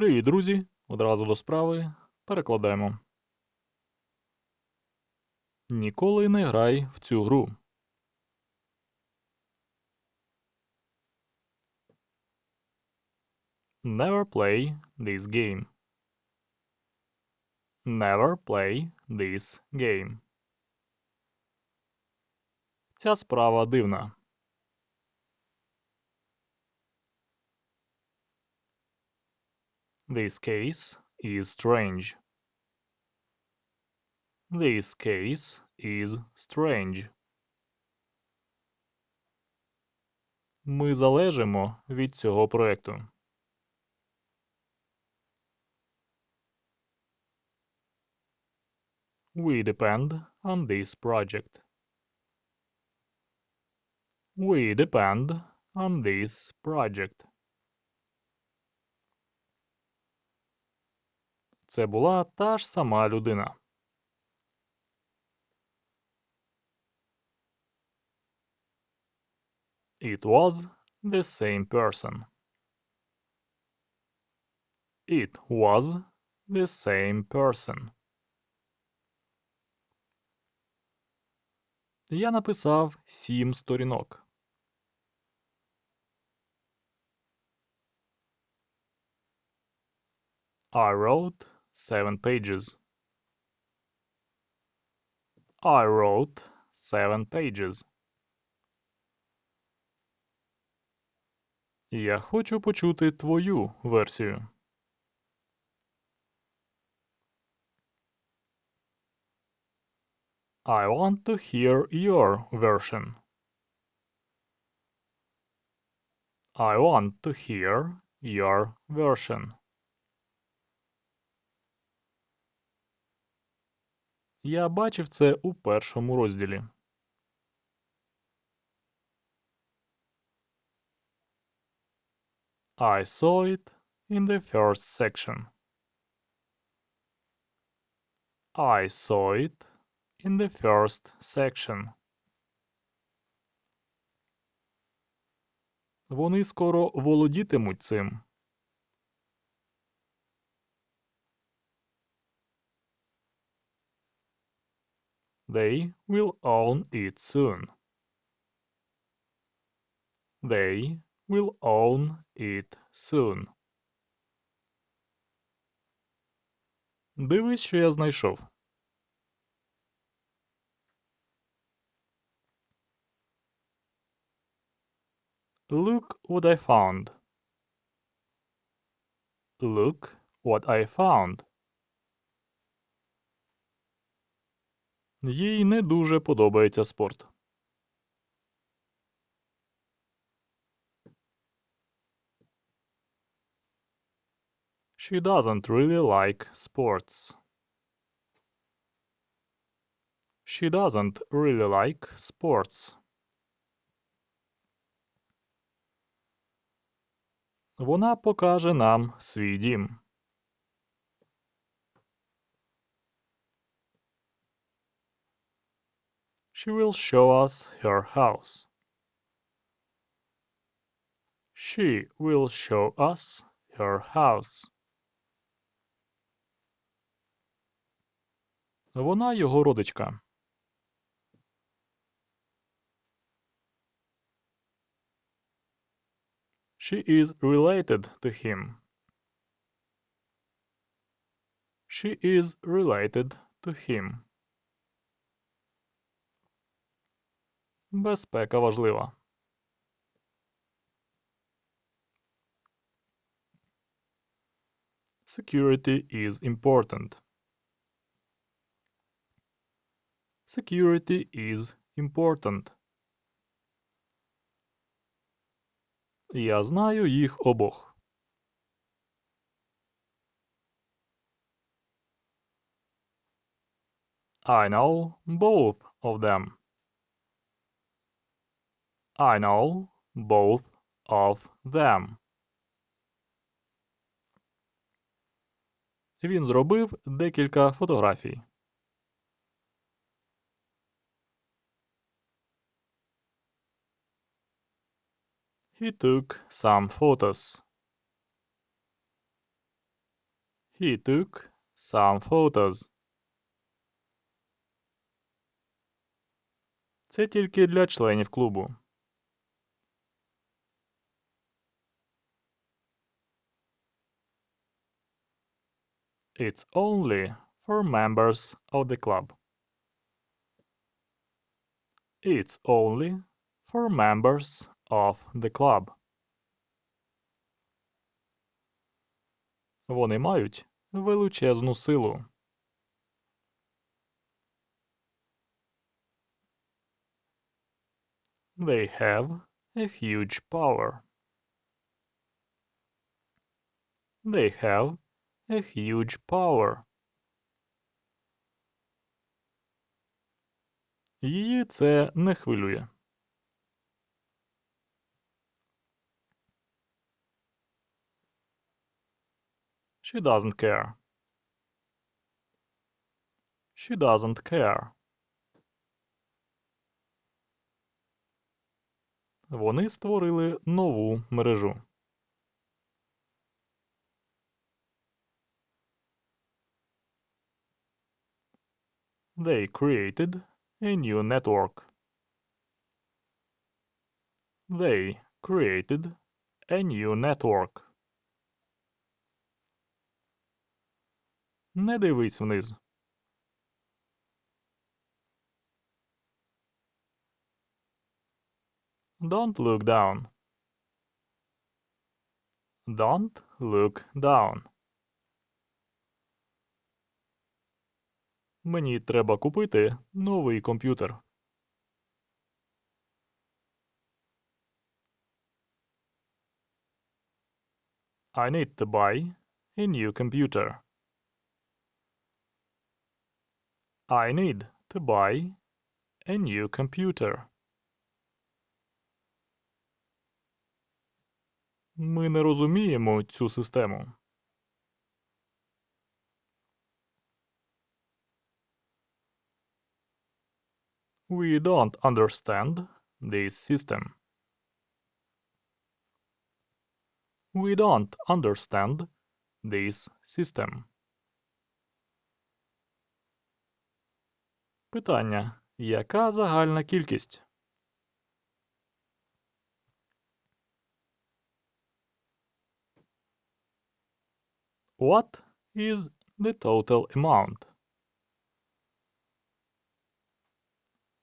Привіт, друзі! Одразу до справи. Перекладаємо. Ніколи не грай в цю гру. Never play this game. Never play this game. Ця справа дивна. This case is strange. This case is strange. Ми залежимо від цього проекту. We depend on this project. We depend on this project. Це була та ж сама людина. It was the same person. It was the same person. Я написав сім сторінок. I wrote seven pages. I wrote seven pages. Я хочу почути твою версію. I want to hear your version. I want to hear your version. Я бачив це у першому розділі. I saw it in the first section. I saw it in the first section. Вони скоро володітимуть цим. They will own it soon. They will own it soon. Дивись, що я знайшов. Look what I found. Look what I found. Їй не дуже подобається спорт. She doesn't really like sports. She doesn't really like sports. Вона покаже нам свій дім. She will show us her house. She will show us her house. Вона його родичка. She is related to him. She is related to him. Безпека важлива. Security is important. Security is important. Я знаю їх обох. I know both of them. I know both of them. Він зробив декілька фотографій. He took some photos. He took some photos. Це тільки для членів клубу. It's only for members of the club. It's only for members of the club. Вони мають величезну силу. They have a huge power. They have a huge power. Її це не хвилює. She doesn't care. She doesn't care. Вони створили нову мережу. They created a new network. They created a new network. Не дивись вниз. Don't look down. Don't look down. Мені треба купити новий комп'ютер. I need to buy a new computer. I need to buy a new computer. Ми не розуміємо цю систему. We don't understand this system. We don't understand this system. Питання. Яка загальна кількість? What is the total amount?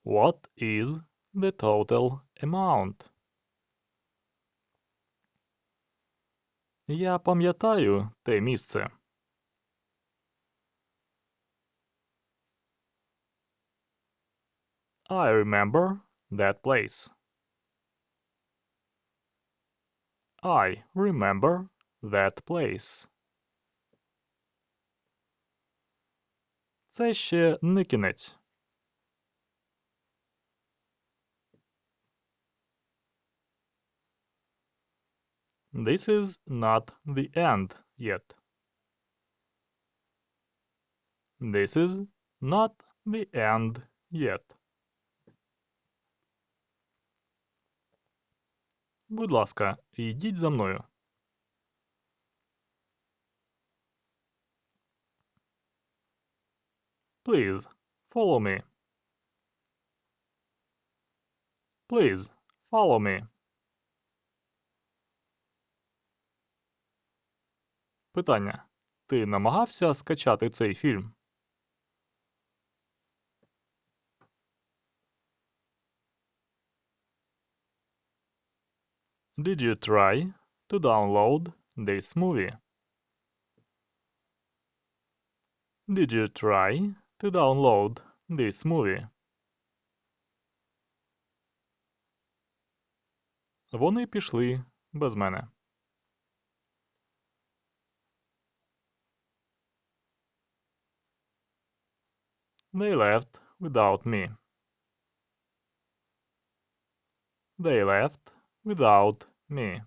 What is the total amount? Я пам'ятаю те місце. I remember that place. I remember that place. Це ще не кінець. This is not the end yet. This is not the end yet. Будь ласка, йдіть за мною. Please, follow me. Please, follow me. Питання. Ти намагався скачати цей фільм? Did you try to download this movie? Did you try to download this movie? Вони пішли без мене. They left without me. They left without me.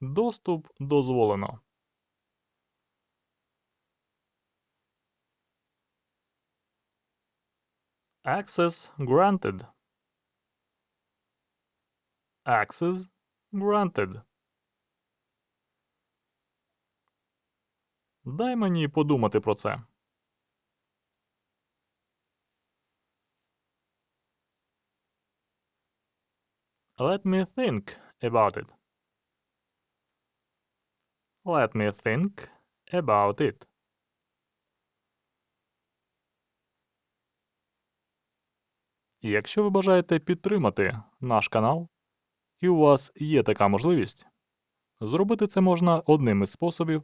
Доступ дозволено. Access granted. Access granted. Дай мені подумати про це. Let me think about it. Let me think about it. Якщо ви бажаєте підтримати наш канал, і у вас є така можливість, зробити це можна одним із способів,